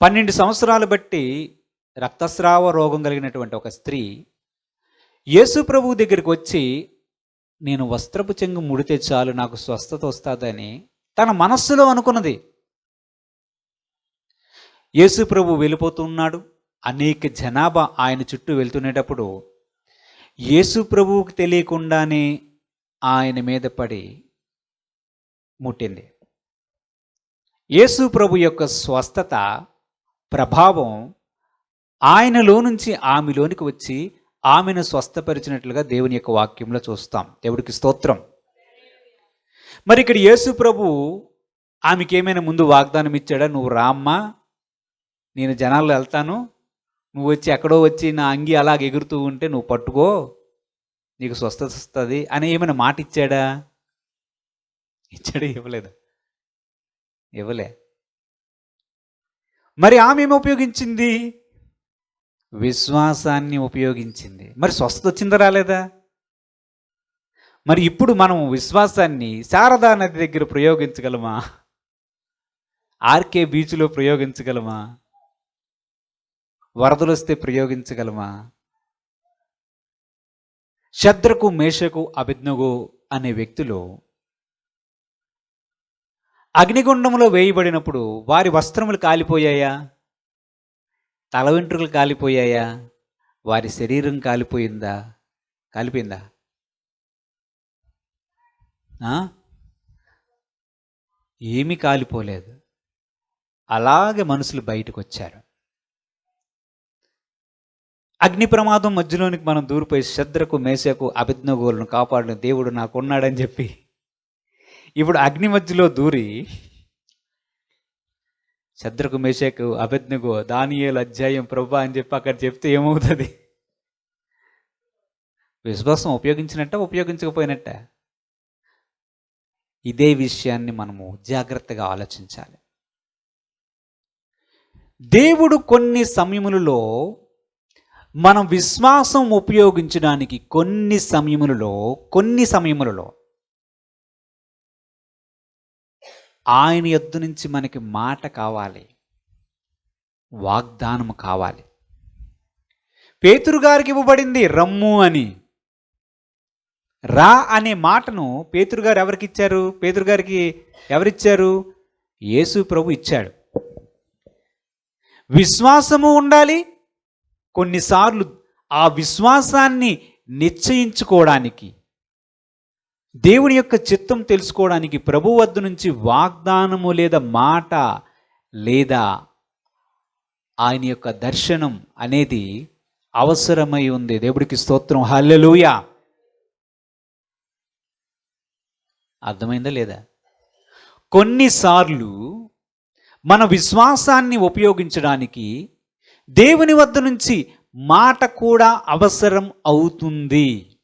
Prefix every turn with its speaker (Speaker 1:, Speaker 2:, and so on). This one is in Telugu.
Speaker 1: పన్నెండు సంవత్సరాలు బట్టి రక్తస్రావ రోగం కలిగినటువంటి ఒక స్త్రీ యేసు ప్రభువు దగ్గరికి వచ్చి నేను వస్త్రపు చెంగు ముడితే చాలు నాకు స్వస్థత వస్తుందని తన మనస్సులో అనుకున్నది. యేసు ప్రభు వెళ్ళిపోతున్నాడు అనేక జనాభా ఆయన చుట్టూ వెళ్తునేటప్పుడు యేసు ప్రభువుకి తెలియకుండానే ఆయన మీద పడి ముట్టింది. యేసు ప్రభు యొక్క స్వస్థత ప్రభావం ఆయనలో నుంచి ఆమెలోనికి వచ్చి ఆమెను స్వస్థపరిచినట్లుగా దేవుని యొక్క వాక్యంలో చూస్తాం. దేవుడికి స్తోత్రం. మరి ఇక్కడ యేసు ప్రభు ఆమెకి ఏమైనా ముందు వాగ్దానం ఇచ్చాడా? నువ్వు రామ్మా నేను జనాల్లో వెళ్తాను. నువ్వు వచ్చి ఎక్కడో వచ్చి నా అంగి అలాగ ఎగురుతూ ఉంటే నువ్వు పట్టుకో నీకు స్వస్థత వస్తుంది అని ఏమైనా మాట ఇచ్చాడా? ఇచ్చాడా? ఇవ్వలేదు? ఇవ్వలే. మరి ఆమె ఏమి ఉపయోగించింది? విశ్వాసాన్ని ఉపయోగించింది. మరి స్వస్థత వచ్చిందా రాలేదా? మరి ఇప్పుడు మనం విశ్వాసాన్ని శారదా నది దగ్గర ప్రయోగించగలమా? ఆర్కే బీచ్లో ప్రయోగించగలమా? వరదలు వస్తే ప్రయోగించగలమా? శద్రకు మేషకు అభిజ్ఞగు అనే వ్యక్తులు అగ్నిగుండంలో వేయబడినప్పుడు వారి వస్త్రములు కాలిపోయాయా? తల వెంట్రుకలు కాలిపోయాయా? వారి శరీరం కాలిపోయిందా? కాలిపోయిందా? ఏమి ఏమీ కాలిపోలేదు. అలాగే మనుషులు బయటకు వచ్చారు అగ్ని ప్రమాదం మధ్యలోనికి మనం దూరిపోయి శద్రకు మేసకు అభిజ్ఞగోలను కాపాడిన దేవుడు నాకున్నాడని చెప్పి ఇప్పుడు అగ్ని మధ్యలో దూరి శత్రుకు మేషకు అభిజ్ఞకు దానియేలు అధ్యాయం ప్రభా అని చెప్పి అక్కడ చెప్తే ఏమవుతుంది? విశ్వాసం ఉపయోగించినట్ట ఉపయోగించకపోయినట్ట? ఇదే విషయాన్ని మనము జాగ్రత్తగా ఆలోచించాలి. దేవుడు కొన్ని సమయములలో మనం విశ్వాసం ఉపయోగించడానికి కొన్ని సమయములలో కొన్ని సమయములలో ఆయన యొద్ద నుంచి మనకి మాట కావాలి. వాగ్దానం కావాలి. పేతురు గారికి ఇవ్వబడింది రమ్ము అని. రా అనే మాటను పేతురు గారు ఎవరికి ఇచ్చారు? పేతురు గారికి ఎవరిచ్చారు? యేసు ప్రభు ఇచ్చాడు. విశ్వాసము ఉండాలి. కొన్నిసార్లు ఆ విశ్వాసాన్ని నిశ్చయించుకోవడానికి దేవుని యొక్క చిత్తం తెలుసుకోవడానికి ప్రభు వద్ద నుంచి వాగ్దానము లేదా మాట లేదా ఆయన యొక్క దర్శనం అనేది అవసరమై ఉంది. దేవుడికి స్తోత్రం. హల్లెలూయ. అర్థమైందా లేదా? కొన్నిసార్లు మన విశ్వాసాన్ని ఉపయోగించడానికి దేవుని వద్ద నుంచి మాట కూడా అవసరం అవుతుంది.